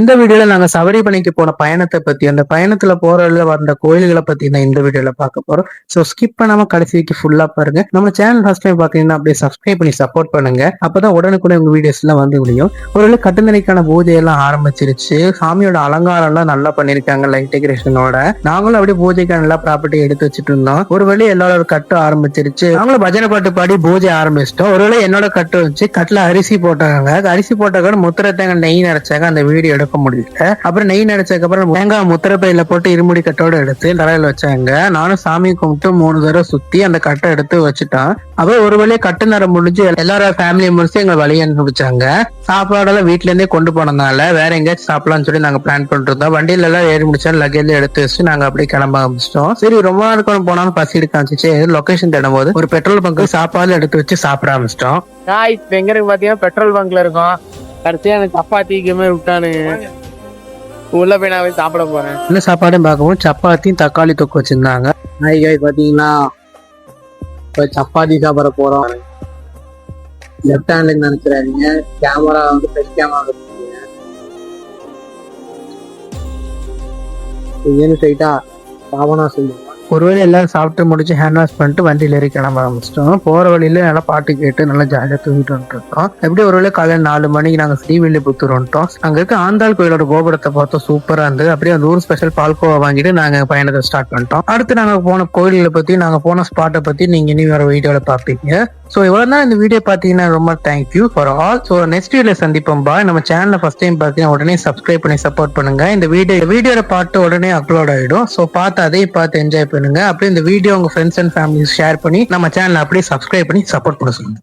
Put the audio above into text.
இந்த வீடியோல நாங்க சபரிமலைக்கு போன பயணத்தை பத்தி அந்த பயணத்துல போற வந்த கோயில்களை பத்தி தான் இந்த வீடியோல பார்க்க போறோம். சோ ஸ்கிப் பண்ணாம கடைசி ஃபுல்லா பாருங்க. நம்ம சேனல் ஃபர்ஸ்ட் டைம் பாத்தீங்கன்னா அப்படியே சப்ஸ்கிரைப் பண்ணி சப்போர்ட் பண்ணுங்க. அப்பதான் உடனுக்குடன் உங்க வீடியோஸ் எல்லாம் வந்து முடியும் ஒரு கட்டுநிலைக்கான பூஜை எல்லாம் ஆரம்பிச்சிருச்சு. சாமியோட அலங்காரம் எல்லாம் நல்லா பண்ணிருக்காங்க லைட் டெக்கரேஷனோட நாங்களும் அப்படியே பூஜைக்கான நல்லா ப்ராப்பர்ட்டி எடுத்து வச்சுட்டு இருந்தோம். ஒரு வழி எல்லாரோட கட்டு ஆரம்பிச்சிருச்சு. நாங்களும் பஜனை பாட்டு பாடி பூஜை ஆரம்பிச்சிட்டோம். ஒருவேளை என்னோட கட்டு வச்சு கட்டுல அரிசி போட்டாங்க. அரிசி போட்டாங்க முத்திர தேங்காய் நெய் நினைச்சாங்க அந்த வீடியோட எடுக்க முடியல. அப்புறம் நெய் நினைச்சதுக்கு அப்புறம் தேங்காய் முத்திர பையில போட்டு இருமுடி கட்டோட எடுத்து தரையில வச்சாங்க. நானும் சாமி கும்பிட்டு மூணு தடவை சுத்தி அந்த கட்டை எடுத்து வச்சுட்டான். அப்புறம் ஒரு வழியா கட்டு நேரம் முடிஞ்சு எல்லாரும் ஃபேமிலி முடிச்சு எங்களை வழி அனுப்பிச்சாங்க. சாப்பாடெல்லாம் வீட்ல இருந்தே கொண்டு போனதுனால வேற எங்கேயாச்சும் சாப்பிடலாம்னு சொல்லி நாங்க பிளான் பண்ணிட்டு இருந்தோம் வண்டியில எல்லாம் ஏறி முடிச்சாலும் லக்கேஜ் எடுத்து வச்சு நாங்க அப்படியே கிளம்ப ஆரம்பிச்சிட்டோம். சரி ரொம்ப நேரம் போனாலும் பசி எடுக்காச்சு லொகேஷன் தேடும் போது ஒரு பெட்ரோல் பங்க் சாப்பாடு எடுத்து வச்சு சாப்பிட ஆரம்பிச்சிட்டோம். நான் எங்க இருக்கு பாத்தீங்கன்னா பெட்ரோல் பங்க்ல இருக்கோம். கடைசியா எனக்கு சப்பாத்தி கேமே விட்டானுங்க. உள்ள போய் நான் போய் சாப்பிட போறேன். என்ன சாப்பாடும் பார்க்கவும் சப்பாத்தியும் தக்காளி தொக்கு வச்சிருந்தாங்க. நாய்காய் பாத்தீங்கன்னா இப்போ சப்பாத்தி சாப்பிட போறோம். லெஃப்ட் ஹேண்ட்ல நினைக்கிறாங்க கேமரா வந்து ஃப்ரெஷ் கேமரா ஏன்னு ஸ்ட்ரைட்டா பாவனா சொல்லுவாங்க ஒருவேளை எல்லாரும் சாப்பிட்டு முடிச்சு ஹேண்ட் வாஷ் பண்ணிட்டு வண்டியில ஏறி கிளம்ப ஆரம்பிச்சிட்டோம். போற வழியில நல்லா பாட்டு கேட்டு நல்லா ஜாலியா தூங்கிட்டு வந்துருக்கோம் எப்படி ஒருவேளை காலையில் நாலு மணிக்கு நாங்க ஸ்ரீவில்லிபுத்தூர் வந்துட்டோம். அங்க இருக்க ஆண்டாள் கோயிலோட கோபுரத்தை பார்த்தோம் சூப்பரா இருந்தது. அப்படியே அந்த ஊர் ஸ்பெஷல் பால்கோவா வாங்கிட்டு நாங்க பயணத்தை ஸ்டார்ட் பண்ணிட்டோம். அடுத்து நாங்க போன கோயில்களை பத்தி நாங்க போன ஸ்பாட்டை பத்தி நீங்க இனி வேறு வீடியோல பாப்பீங்க ஸோ இவ்வளோ தான் இந்த வீடியோ பார்த்தீங்கன்னா ரொம்ப thank you for all so next video சந்திப்போம். பா நம்ம சேனலை ஃபஸ்ட் டைம் பார்த்தீங்கன்னா உடனே சப்ஸ்கிரைப் பண்ணி சப்போர்ட் பண்ணுங்க. இந்த வீடியோ வீடியோட பார்த்து உடனே அப்லோட் ஆயிடும். ஸோ பார்த்து அதையும் பார்த்து என்ஜாய் பண்ணுங்க. அப்படியே இந்த வீடியோ உங்க ஃப்ரெண்ட்ஸ் அண்ட் ஃபேமிலிஸ் ஷேர் பண்ணி நம்ம சேனலை அப்படியே சப்ஸ்கிரைப் பண்ணி சப்போர்ட் பண்ண சொல்லுங்க.